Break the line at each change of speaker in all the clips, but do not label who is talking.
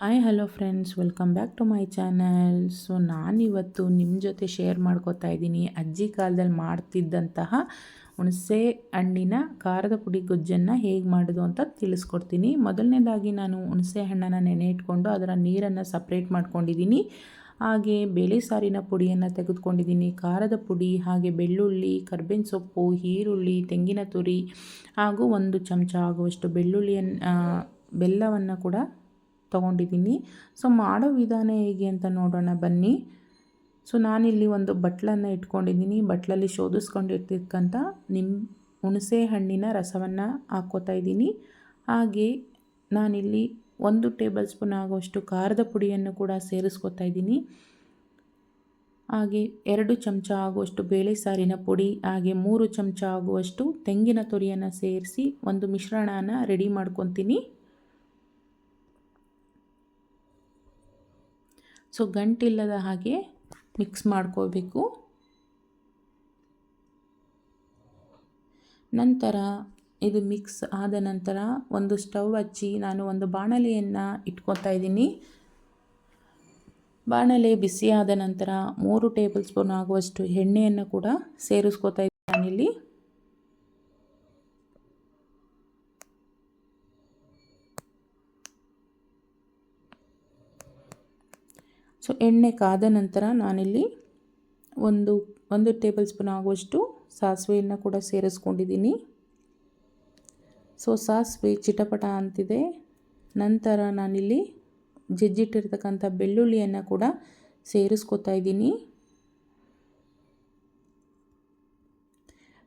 Hi hello friends welcome back to my channel so ನಾನಿವತ್ತು ನಿಮ್ಮ ಜೊತೆ ಶೇರ್ ಮಾಡ್ಕೋತಾ ಇದ್ದೀನಿ. ಅಜ್ಜಿ ಕಾಲದಲ್ಲಿ ಮಾಡ್ತಿದ್ದಂತಹ ಹುಣಸೆ ಹಣ್ಣಿನ ಖಾರದ ಪುಡಿ ಗೊಜ್ಜನ್ನು ಹೇಗೆ ಮಾಡೋದು ಅಂತ ತಿಳಿಸ್ಕೊಡ್ತೀನಿ. ಮೊದಲನೇದಾಗಿ ನಾನು ಹುಣಸೆ ಹಣ್ಣನ್ನು ನೆನೆ ಇಟ್ಕೊಂಡು ಅದರ ನೀರನ್ನು ಸಪ್ರೇಟ್ ಮಾಡ್ಕೊಂಡಿದ್ದೀನಿ. ಹಾಗೆ ಬೇಳೆ ಸಾರಿನ ಪುಡಿಯನ್ನು ತೆಗೆದುಕೊಂಡಿದ್ದೀನಿ. ಖಾರದ ಪುಡಿ, ಹಾಗೆ ಬೆಳ್ಳುಳ್ಳಿ, ಕರ್ಬೇವಿನ ಸೊಪ್ಪು, ಈರುಳ್ಳಿ, ತೆಂಗಿನ ತುರಿ ಹಾಗೂ ಒಂದು ಚಮಚ ಆಗುವಷ್ಟು ಬೆಳ್ಳುಳ್ಳಿಯನ್ನು ಬೆಲ್ಲವನ್ನು ಕೂಡ ತೊಗೊಂಡಿದ್ದೀನಿ. ಸೊ ಮಾಡೋ ವಿಧಾನ ಹೇಗೆ ಅಂತ ನೋಡೋಣ ಬನ್ನಿ. ಸೊ ನಾನಿಲ್ಲಿ ಒಂದು ಬಟ್ಲನ್ನು ಇಟ್ಕೊಂಡಿದ್ದೀನಿ. ಬಟ್ಲಲ್ಲಿ ಶೋಧಿಸ್ಕೊಂಡಿರ್ತಕ್ಕಂಥ ನಿಮ್ಮ ಹುಣಸೆ ಹಣ್ಣಿನ ರಸವನ್ನು ಹಾಕ್ಕೋತಾ ಇದ್ದೀನಿ. ಹಾಗೆ ನಾನಿಲ್ಲಿ ಒಂದು ಟೇಬಲ್ ಸ್ಪೂನ್ ಆಗುವಷ್ಟು ಖಾರದ ಪುಡಿಯನ್ನು ಕೂಡ ಸೇರಿಸ್ಕೊತಾ ಇದ್ದೀನಿ. ಹಾಗೆ ಎರಡು ಚಮಚ ಆಗುವಷ್ಟು ಬೇಳೆ ಸಾರಿನ ಪುಡಿ, ಹಾಗೆ ಮೂರು ಚಮಚ ಆಗುವಷ್ಟು ತೆಂಗಿನ ತುರಿಯನ್ನು ಸೇರಿಸಿ ಒಂದು ಮಿಶ್ರಣನ ರೆಡಿ ಮಾಡ್ಕೊತೀನಿ. ಸೊ ಗಂಟಿಲ್ಲದ ಹಾಗೆ ಮಿಕ್ಸ್ ಮಾಡ್ಕೋಬೇಕು ನಂತರ ಇದು ಮಿಕ್ಸ್ ಆದ ನಂತರ ಒಂದು ಸ್ಟವ್ ಹಚ್ಚಿ ನಾನು ಒಂದು ಬಾಣಲೆಯನ್ನು ಇಟ್ಕೊತಾ ಇದ್ದೀನಿ. ಬಾಣಲೆ ಬಿಸಿಯಾದ ನಂತರ ಮೂರು ಟೇಬಲ್ ಸ್ಪೂನ್ ಆಗುವಷ್ಟು ಎಣ್ಣೆಯನ್ನು ಕೂಡ ಸೇರಿಸ್ಕೋತಾ ಇದ್ದೀನಿ ನಾನಿಲ್ಲಿ. ಸೊ ಎಣ್ಣೆ ಕಾದ ನಂತರ ನಾನಿಲ್ಲಿ ಒಂದು ಒಂದು ಟೇಬಲ್ ಸ್ಪೂನ್ ಆಗುವಷ್ಟು ಸಾಸಿವೆಯನ್ನು ಕೂಡ ಸೇರಿಸ್ಕೊಂಡಿದ್ದೀನಿ. ಸೊ ಸಾಸಿವೆ ಚಿಟಪಟ ಅಂತಿದೆ. ನಂತರ ನಾನಿಲ್ಲಿ ಜಜ್ಜಿಟ್ಟಿರ್ತಕ್ಕಂಥ ಬೆಳ್ಳುಳ್ಳಿಯನ್ನು ಕೂಡ ಸೇರಿಸ್ಕೊತಾ ಇದ್ದೀನಿ.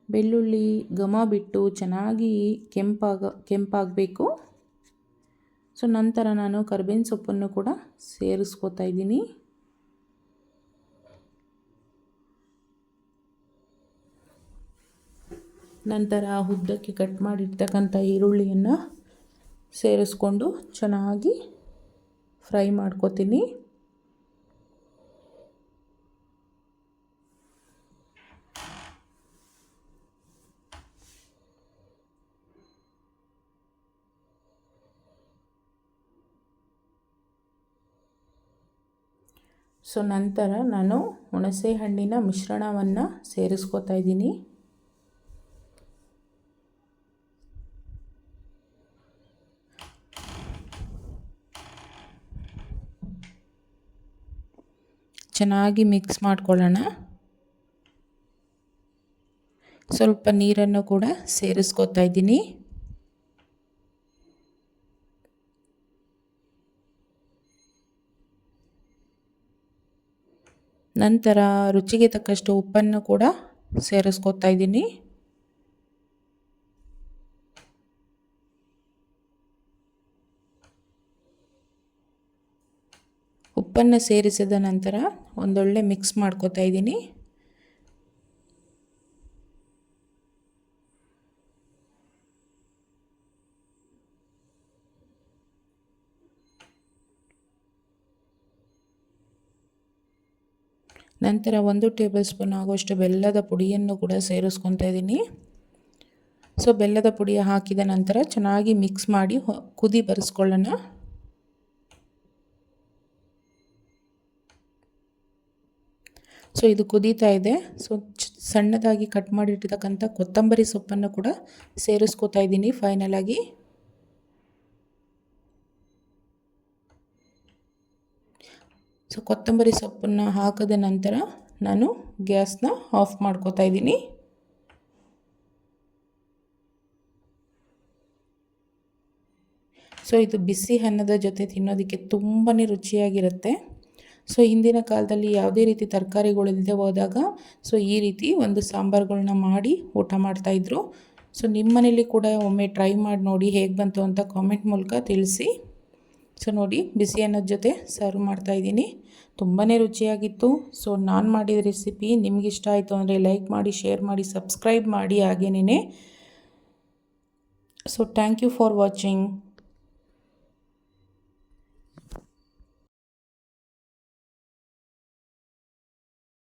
ಬೆಳ್ಳುಳ್ಳಿ ಘಮ ಬಿಟ್ಟು ಚೆನ್ನಾಗಿ ಕೆಂಪಾಗ, ಕೆಂಪಾಗಬೇಕು. ಸೊ ನಂತರ ನಾನು ಕರ್ಬೇವಿನ ಸೊಪ್ಪನ್ನು ಕೂಡ ಸೇರಿಸ್ಕೋತಾ ಇದ್ದೀನಿ. ನಂತರ ಉದ್ದಕ್ಕೆ ಕಟ್ ಮಾಡಿರ್ತಕ್ಕಂಥ ಈರುಳ್ಳಿಯನ್ನು ಸೇರಿಸ್ಕೊಂಡು ಚೆನ್ನಾಗಿ ಫ್ರೈ ಮಾಡ್ಕೋತೀನಿ. ಸೊ ನಂತರ ನಾನು ಹುಣಸೆ ಹಣ್ಣಿನ ಮಿಶ್ರಣವನ್ನು ಸೇರಿಸ್ಕೋತಾ ಇದ್ದೀನಿ. ಚೆನ್ನಾಗಿ ಮಿಕ್ಸ್ ಮಾಡ್ಕೊಳ್ಳೋಣ. ಸ್ವಲ್ಪ ನೀರನ್ನು ಕೂಡ ಸೇರಿಸ್ಕೊತಾ ಇದ್ದೀನಿ. ನಂತರ ರುಚಿಗೆ ತಕ್ಕಷ್ಟು ಉಪ್ಪನ್ನು ಕೂಡ ಸೇರಿಸ್ಕೊತಾ ಇದ್ದೀನಿ. ಉಪ್ಪನ್ನು ಸೇರಿಸಿದ ನಂತರ ಒಂದೊಳ್ಳೆ ಮಿಕ್ಸ್ ಮಾಡ್ಕೋತಾ ಇದ್ದೀನಿ. ನಂತರ ಒಂದು ಟೇಬಲ್ ಸ್ಪೂನ್ ಆಗುವಷ್ಟು ಬೆಲ್ಲದ ಪುಡಿಯನ್ನು ಕೂಡ ಸೇರಿಸ್ಕೊತಾ ಇದ್ದೀನಿ. ಸೊ, ಬೆಲ್ಲದ ಪುಡಿ ಹಾಕಿದ ನಂತರ ಚೆನ್ನಾಗಿ ಮಿಕ್ಸ್ ಮಾಡಿ ಕುದಿ ಬರೆಸ್ಕೊಳ್ಳೋಣ. ಸೊ ಇದು ಕುದೀತಾ ಇದೆ. ಸೊ ಸಣ್ಣದಾಗಿ ಕಟ್ ಮಾಡಿಟ್ಟಿರ್ತಕ್ಕಂಥ ಕೊತ್ತಂಬರಿ ಸೊಪ್ಪನ್ನು ಕೂಡ ಸೇರಿಸ್ಕೋತಾ ಇದ್ದೀನಿ ಫೈನಲಾಗಿ ಸೊ ಕೊತ್ತಂಬರಿ ಸೊಪ್ಪನ್ನು ಹಾಕಿದ ನಂತರ ನಾನು ಗ್ಯಾಸ್ನ ಆಫ್ ಮಾಡ್ಕೋತಾ ಇದ್ದೀನಿ. ಸೊ ಇದು ಬಿಸಿ ಅನ್ನದ ಜೊತೆ ತಿನ್ನೋದಕ್ಕೆ ತುಂಬಾ ರುಚಿಯಾಗಿರುತ್ತೆ. ಸೊ ಹಿಂದಿನ ಕಾಲದಲ್ಲಿ ಯಾವುದೇ ರೀತಿ ತರಕಾರಿಗಳಿಲ್ಲದೆ ಹೋದಾಗ ಸೊ ಈ ರೀತಿ ಒಂದು ಸಾಂಬಾರುಗಳನ್ನ ಮಾಡಿ ಊಟ ಮಾಡ್ತಾಯಿದ್ರು ಸೊ ನಿಮ್ಮ ಮನೇಲಿ ಕೂಡ ಒಮ್ಮೆ ಟ್ರೈ ಮಾಡಿ ನೋಡಿ ಹೇಗೆ ಬಂತು ಅಂತ ಕಾಮೆಂಟ್ ಮೂಲಕ ತಿಳಿಸಿ. ಸೊ ನೋಡಿ ಬಿಸಿ ಅನ್ನೋದ ಜೊತೆ ಸರ್ವ್ ಮಾಡ್ತಾಯಿದ್ದೀನಿ ತುಂಬಾ ರುಚಿಯಾಗಿತ್ತು. ಸೊ ನಾನು ಮಾಡಿದ ರೆಸಿಪಿ ನಿಮ್ಗೆ ಇಷ್ಟ ಆಯಿತು ಅಂದರೆ ಲೈಕ್ ಮಾಡಿ, ಶೇರ್ ಮಾಡಿ, ಸಬ್ಸ್ಕ್ರೈಬ್ ಮಾಡಿ ಹಾಗೇನೇ so thank you for watching.